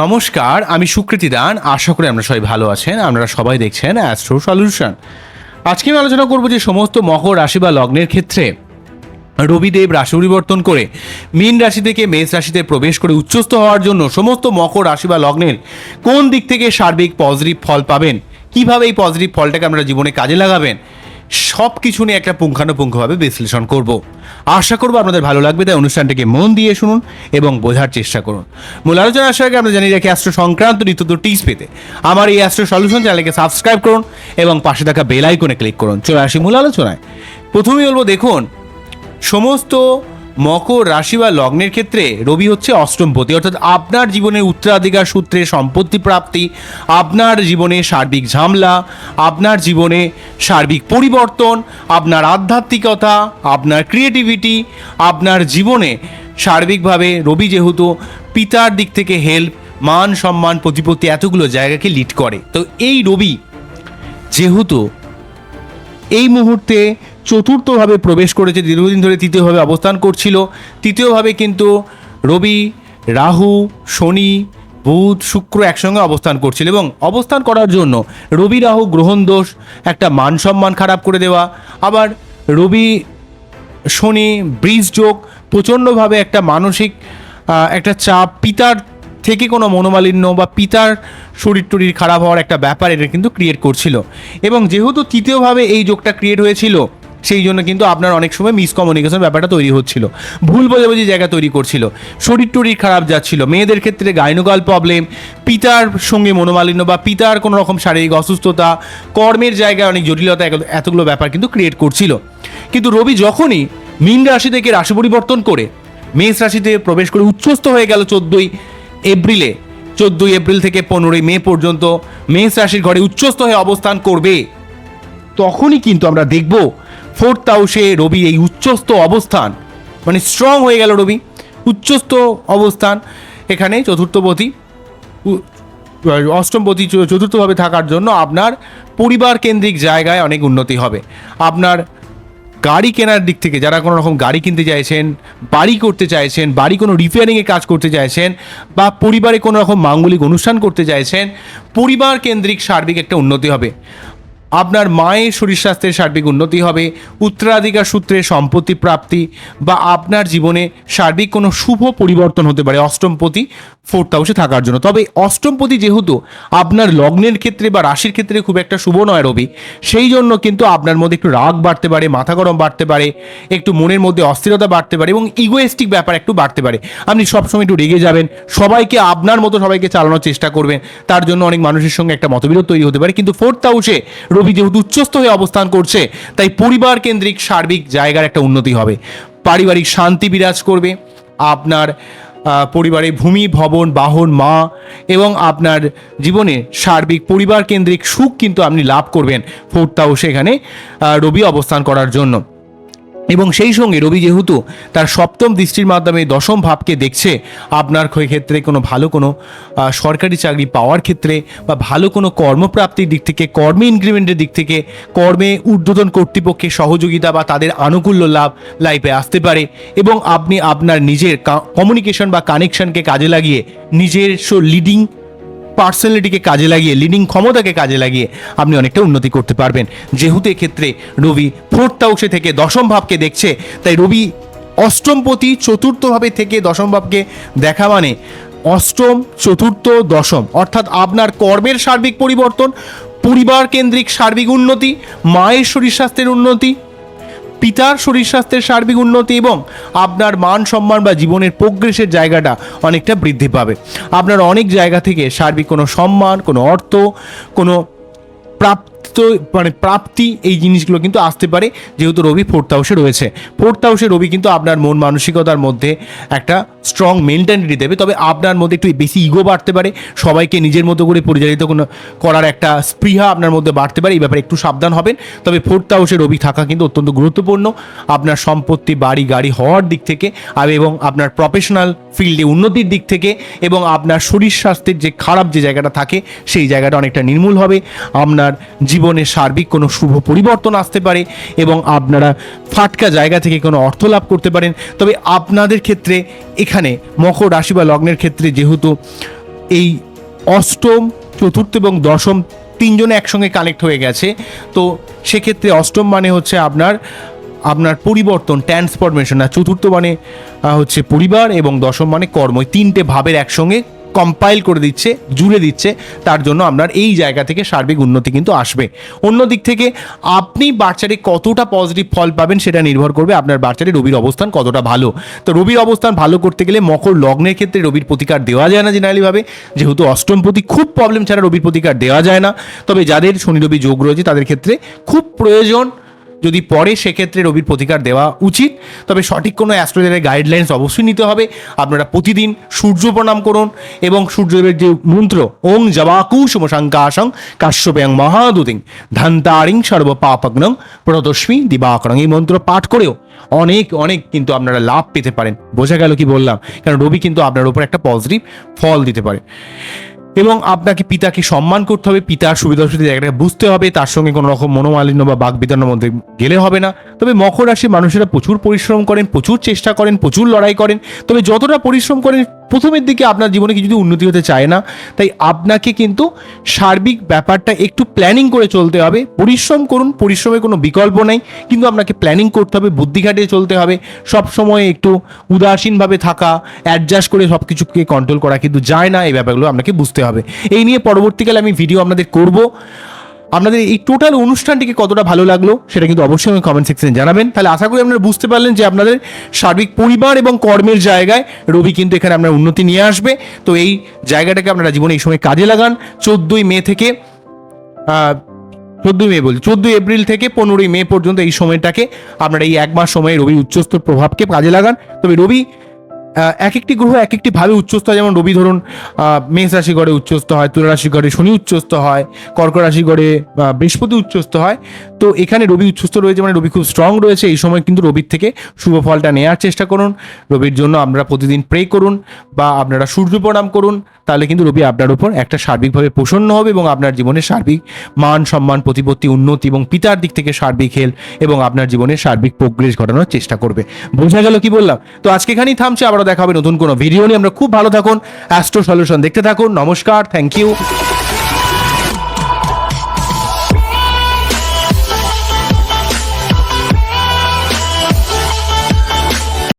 নমস্কার, আমি সুকৃতি দান। আশা করি আমরা সবাই ভালো আছেন। আপনারা সবাই দেখছেন অ্যাস্ট্রো সলিউশন আজকে আমি আলোচনা করব যে সমস্ত মকর রাশি বা লগ্নের ক্ষেত্রে রবিদেব রাশি পরিবর্তন করে মীন রাশি থেকে মেষ রাশিতে প্রবেশ করে উচ্চস্থ হওয়ার জন্য সমস্ত মকর রাশি বা লগ্নের কোন দিক থেকে সার্বিক পজিটিভ ফল পাবেন? কীভাবে এই পজিটিভ ফলটাকে আপনারা জীবনে কাজে লাগাবেন? সব কিছু নিয়ে একটা পুঙ্খানুপুঙ্খভাবে বিশ্লেষণ করব। আশা করব আপনাদের ভালো লাগবে, তাই অনুষ্ঠানটিকে মন দিয়ে শুনুন এবং বোঝার চেষ্টা করুন। মূল আলোচনা আসার আগে আমরা জানিয়ে রাখি অ্যাস্ট্রো সংক্রান্ত নিত্য টিপস পেতে আমার এই অ্যাস্ট্রো সলিউশন চ্যানেলকে সাবস্ক্রাইব করুন এবং পাশে থাকা বেল আইকনে ক্লিক করুন। চলে আসি মূল আলোচনায়। প্রথমেই বলব, দেখুন, সমস্ত মকর রাশি বা লগ্নের ক্ষেত্রে রবি হচ্ছে অষ্টমপতি অর্থাৎ আপনার জীবনে উত্তরাধিকার সূত্রে সম্পত্তি প্রাপ্তি, আপনার জীবনে সার্বিক ঝামেলা, আপনার জীবনে সার্বিক পরিবর্তন, আপনার আধ্যাত্মিকতা, আপনার ক্রিয়েটিভিটি আপনার জীবনে সার্বিকভাবে রবি যেহেতু পিতার দিক থেকে হেল্প মান সম্মান, প্রতিপত্তি এতগুলো জায়গাকে লিড করে। তো এই রবি যেহেতু এই মুহূর্তে চতুর্থভাবে প্রবেশ করেছে, দীর্ঘদিন ধরে তৃতীয়ভাবে অবস্থান করছিল। তৃতীয়ভাবে কিন্তু রবি, রাহু, শনি, বুধ, শুক্র একসঙ্গে অবস্থান করছিল এবং অবস্থান করার জন্য রবি, রাহু গ্রহণ দোষ, একটা মান সম্মান খারাপ করে দেওয়া, আবার রবি, শনি, ব্রিজ যোগ, প্রচণ্ডভাবে একটা মানসিক একটা চাপ, পিতার থেকে কোনো মনোমালিন্য বা পিতার শরীর টরির খারাপ হওয়ার একটা ব্যাপার এটা কিন্তু ক্রিয়েট করছিল। এবং যেহেতু তৃতীয়ভাবে এই যোগটা ক্রিয়েট হয়েছিল সেই জন্য কিন্তু আপনার অনেক সময় মিসকমিউনিকেশন ব্যাপারটা তৈরি হচ্ছিল। ভুল বোঝাবুঝি জায়গা তৈরি করছিল। শরীর টরির খারাপ যাচ্ছিল। মেয়েদের ক্ষেত্রে গাইনোকাল প্রবলেম পিতার সঙ্গে মনোমালিন্য বা পিতার কোনো রকম শারীরিক অসুস্থতা, কর্মের জায়গায় অনেক জটিলতা এতগুলো ব্যাপার কিন্তু ক্রিয়েট করছিল। কিন্তু রবি যখনই মীন রাশি থেকে রাশি পরিবর্তন করে, মেষ রাশিতে প্রবেশ করে উচ্ছ্বস্ত হয়ে গেল চোদ্দোই এপ্রিলে। চোদ্দোই এপ্রিল থেকে পনেরোই মে পর্যন্ত মেষ রাশির ঘরে উচ্চস্থ হয়ে অবস্থান করবে। তখনই কিন্তু আমরা দেখব ফোর্থ হাউসে রবি এই উচ্চস্থ অবস্থান। মানে স্ট্রং হয়ে গেল রবি। উচ্চস্থ অবস্থান এখানে চতুর্থপতি। অষ্টমপতি চতুর্থভাবে থাকার জন্য আপনার পরিবার কেন্দ্রিক জায়গায় অনেক উন্নতি হবে। আপনার গাড়ি কেনার দিক থেকে যারা কোনো রকম গাড়ি কিনতে চাইছেন, বাড়ি করতে চাইছেন, বাড়ি কোনো রিপেয়ারিংয়ের কাজ করতে চাইছেন বা পরিবারে কোনো রকম মাঙ্গলিক অনুষ্ঠান করতে চাইছেন পরিবার কেন্দ্রিক সার্বিক একটা উন্নতি হবে। আপনার মায়ের শরীর স্বাস্থ্যের সার্বিক উন্নতি হবে, উত্তরাধিকার সূত্রে সম্পত্তি প্রাপ্তি বা আপনার জীবনে সার্বিক কোনো শুভ পরিবর্তন হতে পারে অষ্টমপতি ফোর্থ হাউসে থাকার জন্য। তবে অষ্টমপতি যেহেতু আপনার লগ্নের ক্ষেত্রে বা রাশির ক্ষেত্রে খুব একটা শুভ নয় রবি, সেই জন্য কিন্তু আপনার মধ্যে একটু রাগ বাড়তে পারে, মাথা গরম বাড়তে পারে, একটু মনের মধ্যে অস্থিরতা বাড়তে পারে এবং ইগোয়েস্টিক ব্যাপার একটু বাড়তে পারে। আপনি সবসময় একটু রেগে যাবেন, সবাইকে আপনার মতো সবাইকে চালানোর চেষ্টা করবেন, তার জন্য অনেক মানুষের সঙ্গে একটা মতবিরোধ তৈরি হতে পারে। কিন্তু ফোর্থ হাউসে রবি যেহেতু উচ্চস্থ হয়ে অবস্থান করছে, তাই পরিবার কেন্দ্রিক সার্বিক জায়গার একটা উন্নতি হবে। পারিবারিক শান্তি বিরাজ করবে। আপনার পরিবারে ভূমি, ভবন, বাহন, মা এবং আপনার জীবনে সার্বিক পরিবার কেন্দ্রিক সুখ কিন্তু আপনি লাভ করবেন। ফোর্থ হাউসে এখানে রবি অবস্থান করার জন্য। এবং সেই সঙ্গে রবি যেহেতু তার সপ্তম দৃষ্টির মাধ্যমে দশম ভাবকে দেখছে, আপনার ক্ষেত্রে কোনো ভালো কোনো সরকারি চাকরি পাওয়ার ক্ষেত্রে বা ভালো কোনো কর্মপ্রাপ্তির দিক থেকে, কর্মে ইনক্রিমেন্টের দিক থেকে, কর্মে ঊর্ধ্বতন কর্তৃপক্ষের সহযোগিতা বা তাদের আনুকূল্য লাভ লাইফে আসতে পারে এবং আপনি আপনার নিজের কমিউনিকেশন বা কানেকশনকে কাজে লাগিয়ে নিজের লিডিং পার্সোনালিটিকে কাজে লাগিয়ে লিডিং ক্ষমতাকে কাজে লাগিয়ে আপনি অনেকটা উন্নতি করতে পারবেন। যেহেতু এক্ষেত্রে রবি ফোর্থ হাউসে থেকে দশম ভাবকে দেখছে, তাই রবি অষ্টমপতি চতুর্থভাবে থেকে দশম ভাবকে দেখা মানে অষ্টম, চতুর্থ, দশম। অর্থাৎ আপনার কর্মের সার্বিক পরিবর্তন, পরিবার কেন্দ্রিক সার্বিক উন্নতি, মায়ের শরীর স্বাস্থ্যের উন্নতি পিতার শরীর স্বাস্থ্যের সার্বিক উন্নতি এবং আপনার মান সম্মান বা জীবনের প্রোগ্রেসের জায়গাটা অনেকটা বৃদ্ধি পাবে। আপনার অনেক জায়গা থেকে সার্বিক কোনো সম্মান, কোনো অর্থ, কোনো প্রাপ্ত মানে প্রাপ্তি এই জিনিসগুলো কিন্তু আসতে পারে, যেহেতু রবি ফোর্থ হাউসে রয়েছে। ফোর্থ হাউসে রবি কিন্তু আপনার মন মানসিকতার মধ্যে একটা স্ট্রং মেন্টালিটি দেবে, তবে আপনার মধ্যে একটু বেশি ইগো বাড়তে পারে, সবাইকে নিজের মতো করে পরিচালিত কোনো, করার একটা স্পৃহা আপনার মধ্যে বাড়তে পারে, এই ব্যাপারে একটু সাবধান হবেন। তবে ফোর্থ হাউসে রবি থাকা কিন্তু অত্যন্ত গুরুত্বপূর্ণ, আপনার সম্পত্তি, বাড়ি, গাড়ি হওয়ার দিক থেকে এবং আপনার প্রফেশনাল ফিল্ডে উন্নতির দিক থেকে, এবং আপনার শরীর স্বাস্থ্যের যে খারাপ যে জায়গাটা থাকে, সেই জায়গাটা অনেকটা নির্মূল হবে, আপনার জীবন জীবনে সার্বিক কোনো শুভ পরিবর্তন আসতে পারে এবং আপনারা ফাটকা জায়গা থেকে কোনো অর্থ লাভ করতে পারেন। তবে আপনাদের ক্ষেত্রে এখানে মকর রাশি বা লগ্নের ক্ষেত্রে যেহেতু এই অষ্টম, চতুর্থ এবং দশম তিনজনে একসঙ্গে কানেক্ট হয়ে গেছে, তো সেক্ষেত্রে অষ্টম মানে হচ্ছে আপনার আপনার পরিবর্তন ট্রান্সফরমেশন আর চতুর্থ মানে হচ্ছে পরিবার এবং দশম মানে কর্ম। তিনটে ভাবের একসঙ্গে কম্পাইল করে দিচ্ছে, জুড়ে দিচ্ছে, তার জন্য আপনার এই জায়গা থেকে সার্বিক উন্নতি কিন্তু আসবে। অন্য দিক থেকে আপনি বাচ্চারে কতটা পজিটিভ ফল পাবেন সেটা নির্ভর করবে আপনার বাচ্চারে রবির অবস্থান কতটা ভালো। তো রবির অবস্থান ভালো করতে গেলে মকর লগ্নের ক্ষেত্রে রবির প্রতিকার দেওয়া যায় না জেনারেলিভাবে। যেহেতু অষ্টমপতি খুব প্রবলেম ছাড়া রবির প্রতিকার দেওয়া যায় না। তবে যাদের শনি রবি যোগ রয়েছে তাদের ক্ষেত্রে খুব প্রয়োজন যদি পরে সেক্ষেত্রে রবির প্রতিকার দেওয়া উচিত। তবে সঠিক কোনো অ্যাস্ট্রোলজারের গাইডলাইন্স অবশ্যই নিতে হবে। আপনারা প্রতিদিন সূর্য প্রণাম করুন এবং সূর্যদেবের যে মন্ত্র ওং জবাকু শুমশঙ্কাশং কাশ্যপ্যাং মহাদুতিং ধান্তারিং সর্ব পাপগ্নং প্রদস্মী দিবাকরং। এই মন্ত্র পাঠ করেও অনেক অনেক কিন্তু আপনারা লাভ পেতে পারেন। বোঝা গেল কি বললাম? কারণ রবি কিন্তু আপনার উপর একটা পজিটিভ ফল দিতে পারে। এবং আপনাকে পিতাকে সম্মান করতে হবে, পিতার সুবিধা অসুবিধা জায়গাটাকে বুঝতে হবে, তার সঙ্গে কোনো রকম মনোমালিন্য বা বাক বিতরণের মধ্যে গেলে হবে না। তবে মকর রাশির মানুষেরা প্রচুর পরিশ্রম করেন, প্রচুর চেষ্টা করেন, প্রচুর লড়াই করেন। তবে যতটা পরিশ্রম করেন প্রথমের দিকে আপনার জীবনে কিছু উন্নতি হতে চায় না। তাই আপনাকে কিন্তু সার্বিক ব্যাপারটা একটু প্ল্যানিং করে চলতে হবে। পরিশ্রম করুন, পরিশ্রমের কোনো বিকল্প নেই। কিন্তু আপনাকে প্ল্যানিং করতে হবে, বুদ্ধি খাটিয়ে চলতে হবে। সব সময় একটু উদাসীনভাবে থাকা অ্যাডজাস্ট করে সব কিছুকে কন্ট্রোল করা কিন্তু যায় না। এই ব্যাপারগুলো আপনাকে বুঝতে হবে। এই নিয়ে পরবর্তীকালে আমি ভিডিও আপনাদের করব। আপনাদের এই টোটাল অনুষ্ঠানটিকে কতটা ভালো লাগল সেটা কিন্তু অবশ্যই আমি কমেন্ট সেকশনে জানাবেন। তাহলে আশা করি আপনারা বুঝতে পারলেন যে আপনাদের সার্বিক পরিবার এবং কর্মের জায়গায় রবি কিন্তু এখানে আপনার উন্নতি নিয়ে আসবে। তো এই জায়গাটাকে আপনারা জীবনে এই সময় কাজে লাগান। চোদ্দোই মে থেকে চোদ্দোই মে বলছি, চোদ্দোই এপ্রিল থেকে পনেরোই মে পর্যন্ত এই সময়টাকে আপনারা এই এক মাস সময়ে রবি উচ্চস্তর প্রভাবকে কাজে লাগান। তবে রবি এক একটি গ্রহ এক একটি ভাবে উচ্চস্থ হয়। যেমন রবি ধরুন মেষ রাশি গড়ে উচ্চস্থ হয় তুলা রাশি ঘরে শনি উচ্চস্থ হয় কর্ক রাশি আহ, বৃহস্পতি উচ্চস্থ হয়। তো এখানে রবি উচ্চস্থ রয়েছে মানে রবি খুব স্ট্রং রয়েছে। এই সময় কিন্তু রবির থেকে শুভ ফলটা নেওয়ার চেষ্টা করুন। রবির জন্য আপনারা প্রতিদিন প্রে করুন বা আপনারা সূর্য প্রণাম করুন। তাহলে কিন্তু রবি আপনার উপর একটা সার্বিকভাবে প্রসন্ন হবে এবং আপনার জীবনের সার্বিক মান সম্মান প্রতিপত্তি উন্নতি এবং পিতার দিক থেকে সার্বিক হেল এবং আপনার জীবনের সার্বিক প্রোগ্রেস ঘটানোর চেষ্টা করবে। বোঝা গেল কি বললাম? তো আজকে এখানেই থামছে। আবারও দেখা হবে নতুন কোনো ভিডিও নিয়ে। আমরা খুব ভালো থাকুন। অ্যাস্ট্রো সলিউশন দেখতে থাকুন। নমস্কার। Thank you